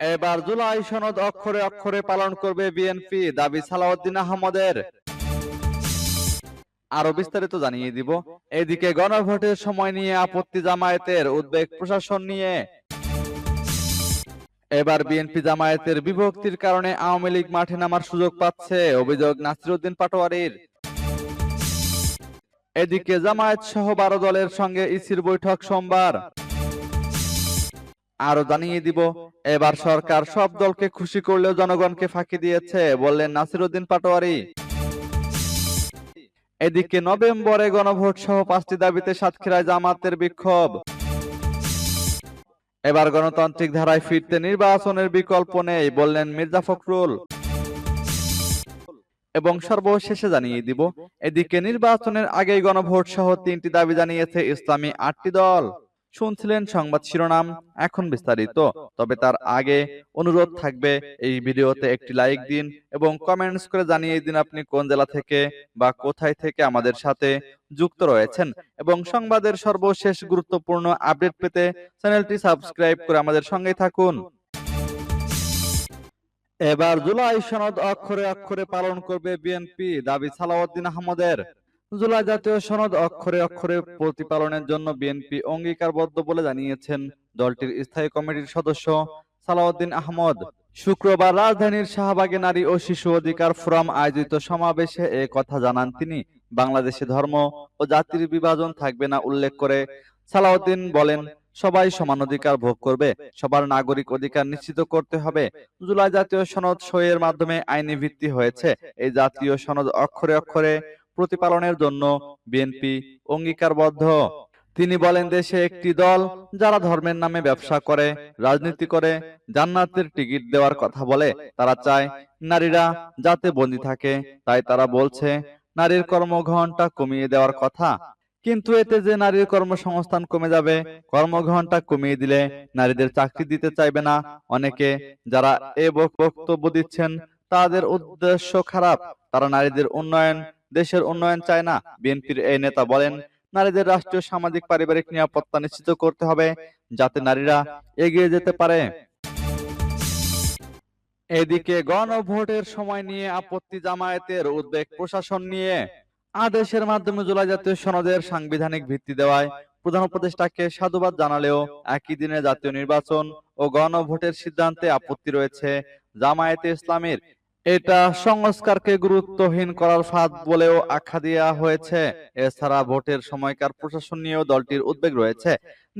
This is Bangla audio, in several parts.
এবার জুলাই সনদ অক্ষরে অক্ষরে পালন করবে বিএনপি, দাবি সালাউদ্দিন আহমদের। আরও বিস্তারিত জানিয়ে দিব। এদিকে গণভোটের সময় নিয়ে আপত্তি জামায়াতের উদ্বেগ প্রশাসন নিয়ে। এবার বিএনপি জামায়াতের বিভক্তির কারণে আওয়ামী লীগ মাঠে নামার সুযোগ পাচ্ছে অভিযোগ নাসিরউদ্দিন পাটোয়ারির। এদিকে জামায়াত সহ বারো দলের সঙ্গে ইসির বৈঠক সোমবার। আরও জানিয়ে দিব, এবার সরকার সব দলকে খুশি করলেও জনগণকে ফাঁকি দিয়েছে, বললেন নাসিরউদ্দিন পাটোয়ারি। এদিকে নভেম্বরে গণভোট সহ পাঁচটি দাবিতে সাতক্ষীরায় জামাতের বিক্ষোভ। এবার গণতান্ত্রিক ধারায় ফিরতে নির্বাচনের বিকল্প নেই, বললেন মির্জা ফখরুল। এবং সর্বশেষে জানিয়ে দিব, এদিকে নির্বাচনের আগেই গণভোট সহ তিনটি দাবি জানিয়েছে ইসলামী আটটি দল। শুনছিলেন সংবাদ শিরোনাম, এখন বিস্তারিত। তবে তার আগে অনুরোধ থাকবে এই ভিডিওতে একটি লাইক দিন এবং কমেন্টস করে জানিয়ে দিন আপনি কোন জেলা থেকে বা কোথায় থেকে আমাদের সাথে যুক্ত রয়েছেন। এবং সংবাদের সর্বশেষ গুরুত্বপূর্ণ আপডেট পেতে চ্যানেলটি সাবস্ক্রাইব করে আমাদের সঙ্গে থাকুন। এবার জুলাই সনদ অক্ষরে অক্ষরে পালন করবে বিএনপি, দাবি সালাউদ্দিন আহমদের। জুলাই জাতীয় সনদ অক্ষরে অক্ষরে প্রতিপালনের জন্য বিএনপি অঙ্গীকারবদ্ধ বলে জানিয়েছেন দলটির স্থায়ী কমিটির সদস্য সালাউদ্দিন আহমদ। শুক্রবার রাজধানীর শাহবাগে নারী ও শিশু অধিকার ফোরাম আয়োজিত সমাবেশে এ কথা জানান তিনি। বাংলাদেশে ধর্ম ও জাতির বিভাজন থাকবে না উল্লেখ করে সালাউদ্দিন বলেন, সবাই সমান অধিকার ভোগ করবে, সবার নাগরিক অধিকার নিশ্চিত করতে হবে। জুলাই জাতীয় সনদ সইয়ের মাধ্যমে আইনি ভিত্তি হয়েছে। এই জাতীয় সনদ অক্ষরে অক্ষরে প্রতিপালনের জন্য বিএনপি অঙ্গীকারবদ্ধ। তিনি বলেন, দেশে একটি দল যারা ধর্মের নামে ব্যবসা করে, রাজনীতি করে, জান্নাতের টিকিট দেওয়ার কথা বলে, তারা চায় নারীরা যাতে বন্দী থাকে। তাই তারা বলছে, নারীর কর্মঘণ্টা কমিয়ে দেওয়ার কথা। কিন্তু এতে যে নারীর কর্মসংস্থান কমে যাবে, কর্মঘণ্টা কমিয়ে দিলে নারীদের চাকরি দিতে চাইবে না। অনেকে যারা এ বক্তব্য দিচ্ছেন, তাদের উদ্দেশ্য খারাপ। তারা নারীদের উন্নয়ন দেশের উন্নয়ন চায় না। বিএনপির এই নেতা বলেন, নারীদের রাষ্ট্রীয় সামাজিক পারিবারিক নিরাপত্তা নিশ্চিত করতে হবে, যাতে নারীরা এগিয়ে যেতে পারে। এদিকে গণভোটের সময় নিয়ে আপত্তি জামায়াতের উদ্বেগ প্রশাসন নিয়ে আদেশের মাধ্যমে জুলাই জাতীয় সনদের সাংবিধানিক ভিত্তি দেওয়ায় প্রধান উপদেষ্টাকে সাধুবাদ জানালেও একই দিনে জাতীয় নির্বাচন ও গণভোটের সিদ্ধান্তে আপত্তি রয়েছে জামায়াতে ইসলামের। এটা সংস্কারকে গুরুত্বহীন করার ফাঁদ বলেও আখ্যা দেওয়া হয়েছে। এছাড়া ভোটের সময়কার প্রশাসন নিয়েও দলটির উদ্বেগ রয়েছে।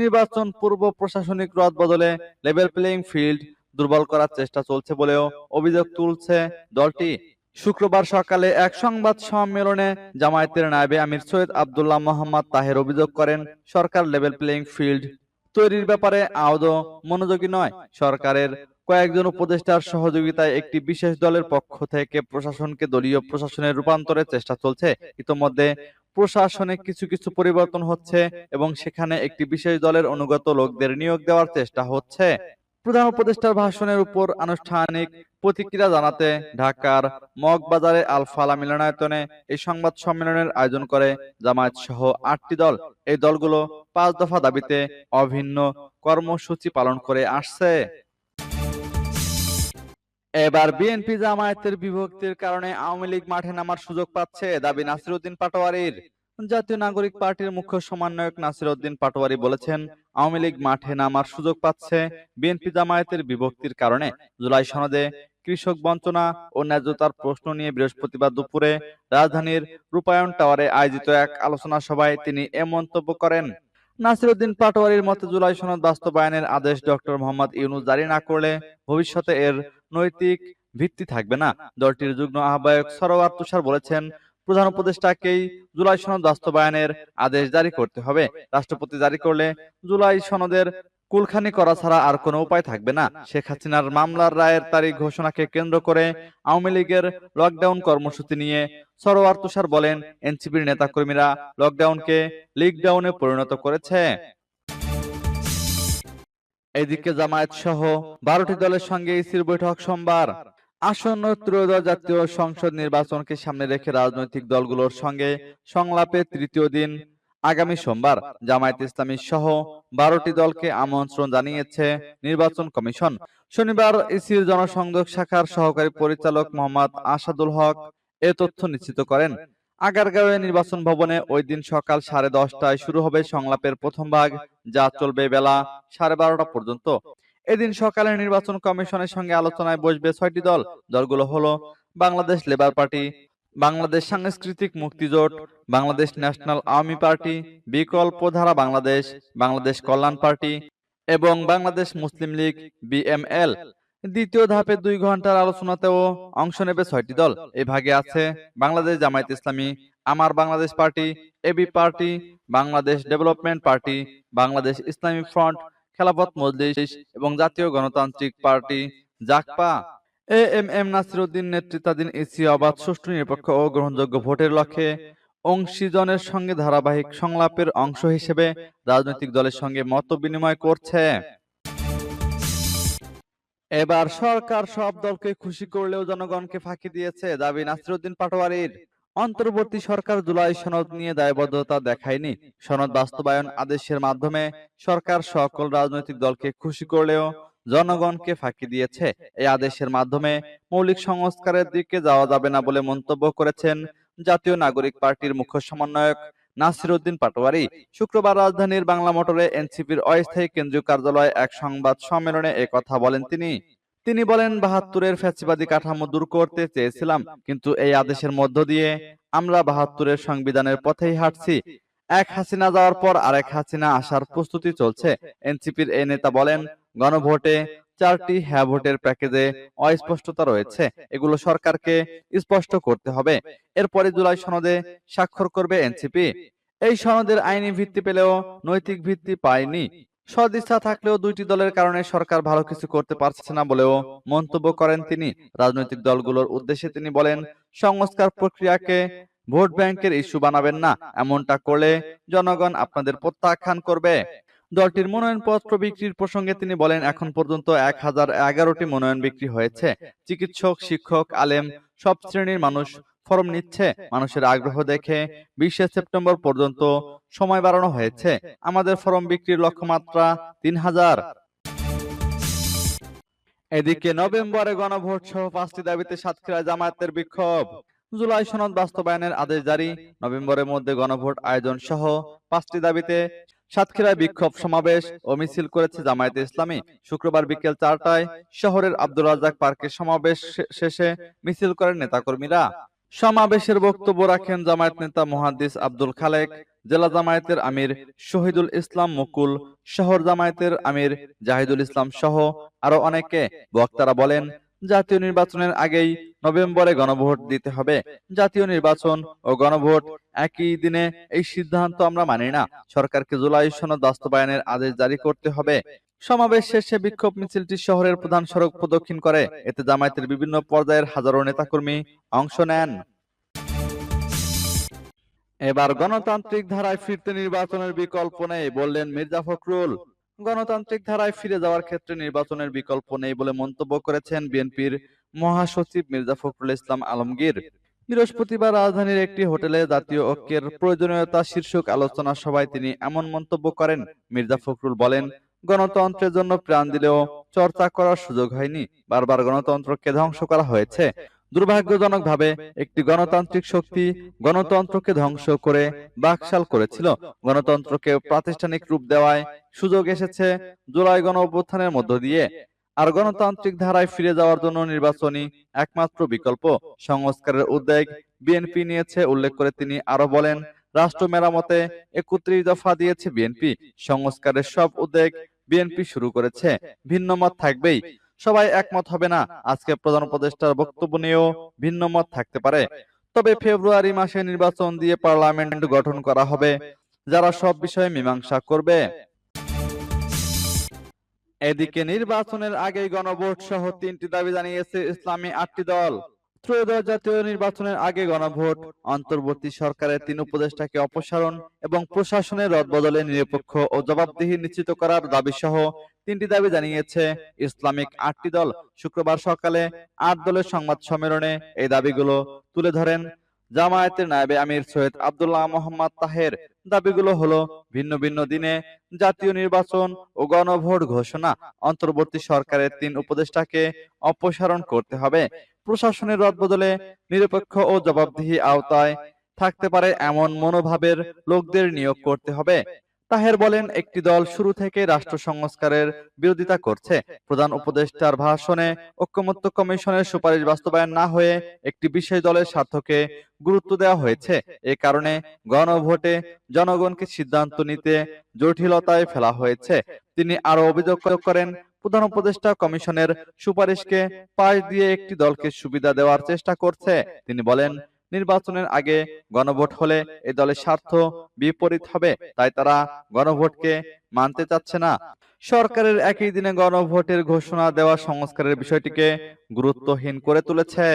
নির্বাচন পূর্ব প্রশাসনিক রদ বদলে লেভেল প্লেইং ফিল্ড দুর্বল করার চেষ্টা চলছে বলেও অভিযোগ তুলছে দলটি। শুক্রবার সকালে এক সংবাদ সম্মেলনে জামায়াতের নায়েবে আমির সৈয়দ আবদুল্লাহ মোহাম্মদ তাহের অভিযোগ করেন, সরকার লেভেল প্লেইং ফিল্ড তৈরির ব্যাপারে আদৌ মনোযোগী নয়। সরকারের কয়েকজন উপদেষ্টার সহযোগিতায় একটি বিশেষ দলের পক্ষ থেকে প্রশাসনকে দলীয় প্রশাসনে রূপান্তরের চেষ্টা চলছে। ইতোমধ্যে প্রশাসনে কিছু কিছু পরিবর্তন হচ্ছে এবং সেখানে একটি বিশেষ দলের অনুগত লোকদের নিয়োগ দেওয়ার চেষ্টা হচ্ছে। প্রধান উপদেষ্টার ভাষণের উপর আনুষ্ঠানিক প্রতিক্রিয়া জানাতে ঢাকার মগবাজারে আলফালা মিলনায়তনে এই সংবাদ সম্মেলনের আয়োজন করে জামায়াত সহ আটটি দল। এই দলগুলো পাঁচ দফা দাবিতে অভিন্ন কর্মসূচি পালন করে আসছে এবার বিএনপি জামায়াতের বিভক্তির কারণে আওয়ামী লীগ মাঠে নামার সুযোগ পাচ্ছে দাবি নাসিরউদ্দিন পাটোয়ারির। জাতীয় নাগরিক পার্টির মুখ্য সমন্বয়ক নাসিরউদ্দিন পাটোয়ারি বলেছেন, আওয়ামী লীগ মাঠে নামার সুযোগ পাচ্ছে বিএনপি জামায়াতের বিভক্তির কারণে। জুলাই সনদে কৃষক বঞ্চনা ও ন্যায্যতার প্রশ্ন নিয়ে বৃহস্পতিবার দুপুরে রাজধানীর রূপায়ণ টাওয়ারে আয়োজিত এক আলোচনা সভায় তিনি এ মন্তব্য করেন। নাসিরউদ্দিন পাটোয়ারির মতে জুলাই সনদ বাস্তবায়নের আদেশ ডক্টর মোহাম্মদ ইউনুস জারি না করলে ভবিষ্যতে এর নৈতিক ভিত্তি থাকবে না। দলটির যুগ্ম আহ্বায়ক সরোয়ার তুষার বলেছেন, প্রধান উপদেষ্টাকেই জুলাই সনদ বাস্তবায়নের আদেশ জারি করতে হবে। রাষ্ট্রপতি জারি করলে জুলাই সনদের কুলখানি করা ছাড়া আর কোনো উপায় থাকবে না। শেখ হাসিনার মামলার রায়ের তারিখ ঘোষণাকে কেন্দ্র করে আওয়ামী লীগের লকডাউন কর্মসূচি নিয়ে সরোয়ার তুষার বলেন, এনসিপির নেতাকর্মীরা লকডাউনকে লিকডাউনে পরিণত করেছে। এদিকে জামায়াত সহ বারোটি দলের সঙ্গে ইসির বৈঠক সোমবার। আসন্ন ত্রয়োদশ জাতীয় সংসদ নির্বাচনকে সামনে রেখে রাজনৈতিক দলগুলোর সঙ্গে সংলাপে তৃতীয় দিন আগামী সোমবার জামায়াত ইসলামী সহ বারোটি দলকে আমন্ত্রণ জানিয়েছে নির্বাচন কমিশন। শনিবার ইসির জনসংযোগ শাখার সহকারী পরিচালক মোহাম্মদ আসাদুল হক এ তথ্য নিশ্চিত করেন। আগারগাঁওয়ে নির্বাচন ভবনে ওই দিন সকাল সাড়ে দশটায় শুরু হবে সংলাপের প্রথম ভাগ, যা চলবে বেলা সাড়ে বারোটা পর্যন্ত। এদিন সকালে নির্বাচন কমিশনের সঙ্গে আলোচনায় বসবে ছয়টি দল, দলগুলো হলো Bangladesh labour party Bangladesh Sangskritik Muktijote, Bangladesh national Awami party Bikalpa Dhara Bangladesh Bangladesh কল্যাণ পার্টি এবং বাংলাদেশ মুসলিম লীগ, বিএমএল। দ্বিতীয় ধাপে দুই ঘণ্টার আলোচনাতেও অংশ নেবে ছয়টি দল। এই ভাগে আছে Bangladesh Jamaat Islami, Amar Bangladesh party, AB party, Bangladesh development party, Bangladesh Islami front, Khelafat Majlis এবং Jatiya Ganatantrik party JAGPA A M M Nasiruddin নেতৃত্বাধীন ইসি অবাধ সুষ্ঠু, নিরপেক্ষ ও গ্রহণযোগ্য ভোটের লক্ষ্যে অংশীজনের সঙ্গে ধারাবাহিক সংলাপের অংশ হিসেবে রাজনৈতিক দলের সঙ্গে মত বিনিময় করছে। এবার সরকার সব দলকে খুশি করলেও জনগণকে ফাঁকি দিয়েছে দাবি নাসিরউদ্দিন পাটোয়ারির। অন্তর্বর্তী সরকার জুলাই সনদ নিয়ে দায়বদ্ধতা দেখায়নি। সনদ বাস্তবায়ন আদেশের মাধ্যমে সরকার সকল রাজনৈতিক দলকে খুশি করলেও জনগণকে ফাঁকি দিয়েছে। এই আদেশের মাধ্যমে মৌলিক সংস্কারের দিকে যাওয়া যাবে না বলে মন্তব্য করেছেন জাতীয় নাগরিক পার্টির মুখ্য সমন্বয়ক নাসির উদ্দিন পাটোয়ারি। শুক্রবার রাজধানীর বাংলা মোটরে এনসিপির অস্থায়ী কেন্দ্রীয় কার্যালয়ে এক সংবাদ সম্মেলনে কথা বলেন তিনি। তিনি বলেন, বাহাত্তরের ফ্যাসিবাদী কাঠামো দূর করতে চেয়েছিলাম, কিন্তু এই আদেশের মধ্য দিয়ে আমরা বাহাত্তরের সংবিধানের পথেই হাঁটছি। এক হাসিনা যাওয়ার পর আরেক হাসিনা আসার প্রস্তুতি চলছে। এনসিপির এই নেতা বলেন, গণভোটে চারটি হ্যাঁ ভোটের প্যাকেজে অস্পষ্টতা রয়েছে। এগুলো সরকারকে স্পষ্ট করতে হবে। এরপরে জুলাই সনদে স্বাক্ষর করবে এনসিপি। এই সনদের আইনি ভিত্তি পেলেও নৈতিক ভিত্তি পায়নি। সদিচ্ছা থাকলেও দুইটি দলের কারণে সরকার ভালো কিছু করতে পারছে না বলেও মন্তব্য করেন তিনি। রাজনৈতিক দলগুলোর উদ্দেশ্যে তিনি বলেন, সংস্কার প্রক্রিয়াকে ভোট ব্যাংকের ইস্যু বানাবেন না। এমনটা করলে জনগণ আপনাদের প্রত্যাখ্যান করবে। দলটির মনোনয়নপত্র বিক্রির প্রসঙ্গে তিনি বলেন এখন পর্যন্ত এক হাজার এগারোটি মনোনয়ন বিক্রি হয়েছে। চিকিৎসক শিক্ষক আলেম সব শ্রেণির মানুষ ফরম নিচ্ছে। মানুষের আগ্রহ দেখে বিশে সেপ্টেম্বর পর্যন্ত সময় বাড়ানো হয়েছে। আমাদের ফরম বিক্রির লক্ষ্যমাত্রা তিন হাজার। এদিকে নভেম্বরে গণভোট সহ পাঁচটি দাবিতে সাতক্ষীরা জামায়াতের বিক্ষোভ। জুলাই সনদ বাস্তবায়নের আদেশ জারি। নভেম্বরের মধ্যে গণভোট আয়োজন সহ পাঁচটি দাবিতে সাতক্ষীরায় বিক্ষোভ সমাবেশ ও মিছিল করেছে জামায়াতে ইসলামী। শুক্রবার বিকেল চারটায় শহরের আব্দুল রাজাক পার্কে সমাবেশ শেষে মিছিল করেন নেতাকর্মীরা। সমাবেশের বক্তব্য রাখেন জামায়াত নেতা মুহাদ্দিস আব্দুল খালেক, জেলা জামায়াতের আমির শহীদুল ইসলাম মুকুল, শহর জামায়াতের আমির জাহিদুল ইসলাম সহ আরও অনেকে। বক্তারা বলেন জাতীয় নির্বাচনের আগেই নভেম্বরে গণভোট দিতে হবে। জাতীয় নির্বাচন ও গণভোট একই দিনে এই সিদ্ধান্ত আমরা মানি না। সরকারকে জুলাই সনদ বাস্তবায়নের আদেশ জারি করতে হবে। সমাবেশ শেষে বিক্ষোভ মিছিলটি শহরের প্রধান সড়ক প্রদক্ষিণ করে। এতে জামায়াতের বিভিন্ন পর্যায়ের হাজারো নেতাকর্মী অংশ নেন। এবার গণতান্ত্রিক ধারায় ফিরতে নির্বাচনের বিকল্প নেই, বললেন মির্জা ফখরুল। গণতান্ত্রিক ধারায় ফিরে যাওয়ার ক্ষেত্রে নির্বাচনের বিকল্প নেই বলে মন্তব্য করেছেন বিএনপির মহাসচিব মির্জা ফখরুল ইসলাম আলমগীর। বৃহস্পতিবার রাজধানীর একটি হোটেলে জাতীয় ঐক্যের প্রয়োজনীয়তা শীর্ষক আলোচনা সভায় তিনি এমন মন্তব্য করেন। মির্জা ফখরুল বলেন, গণতন্ত্রের জন্য প্রাণ দিলেও চর্চা করার সুযোগ হয়নি। বারবার গণতন্ত্রকে ধ্বংস করা হয়েছে। দুর্ভাগ্যজনকভাবে একটি গণতান্ত্রিক শক্তি গণতন্ত্রকে ধ্বংস করে বাকশাল করেছিল। গণতন্ত্রকে প্রাতিষ্ঠানিক রূপ দেওয়ায় সুযোগ এসেছে জুলাই গণ অভ্যুত্থানের মধ্য দিয়ে। আর গণতান্ত্রিক ধারায় ফিরে যাওয়ার জন্য নির্বাচনী একমাত্র বিকল্প। সংস্কারের উদ্যোগ বিএনপি নিয়েছে, উল্লেখ করে তিনি আরও বলেন, রাষ্ট্র মেরামতে একত্রিশ দফা দিয়েছে বিএনপি। সংস্কারের সব উদ্যোগ বিএনপি শুরু করেছে। ভিন্ন মত থাকবেই সবাই একমত হবে না। আজকে প্রধান উপদেষ্টার বক্তব্য নিয়েও ভিন্ন মত থাকতে পারে। তবে ফেব্রুয়ারি মাসে নির্বাচন দিয়ে পার্লামেন্ট গঠন করা হবে, যারা সব বিষয়ে মীমাংসা করবে। এদিকে নির্বাচনের আগেই গণভোট সহ তিনটি দাবি জানিয়েছে ইসলামী আটটি দল। ত্রয়োদশ জাতীয় নির্বাচনের আগে গণভোট, অন্তর্বর্তী সরকারের তিন উপদেষ্টাকে অপসারণ এবং প্রশাসনের রদবদলে নিরপেক্ষ ও জবাবদিহি নিশ্চিত করার দাবি সহ তিনটি দাবি জানিয়েছে ইসলামিক আটটি দল। শুক্রবার সকালে আট দলের সংবাদ সম্মেলনে এই দাবিগুলো তুলে ধরেন জামায়াতের নায়েবে আমির সৈয়দ আবদুল্লাহ মোহাম্মদ তাহের দাবিগুলো হলো ভিন্ন ভিন্ন দিনে জাতীয় নির্বাচন ও গণভোট ঘোষণা। অন্তর্বর্তী সরকারের তিন উপদেষ্টাকে অপসারণ করতে হবে। প্রশাসনের রদবদলে নিরপেক্ষ ও জবাবদিহি আওতায় থাকতে পারে এমন মনোভাবের লোকদের নিয়োগ করতে হবে। তাহের বলেন, একটি দল শুরু থেকে রাষ্ট্র সংস্কারের বিরোধিতা করছে। প্রধান উপদেষ্টার ভাষণে ঐক্যমত্য কমিশনের সুপারিশ বাস্তবায়ন না হয়ে একটি বিশেষ দলের স্বার্থকে গুরুত্ব দেওয়া হয়েছে। এ কারণে গণভোটে জনগণকে সিদ্ধান্ত নিতে জটিলতায় ফেলা হয়েছে। তিনি আরও অভিযোগ করেন, প্রধান উপদেষ্টা কমিশনের সুপারিশকে পাশ দিয়ে একটি দলকে সুবিধা দেওয়ার চেষ্টা করছে। তিনি বলেন নির্বাচনের আগে গণভোট হলে এই দলের স্বার্থ বিপরীত হবে, তাই তারা গণভোটকে মানতে চাচ্ছে না। সরকারের একই দিনে গণভোটের ঘোষণা দেওয়া সংস্কারের বিষয়টিকে গুরুত্বহীন করে তুলেছে।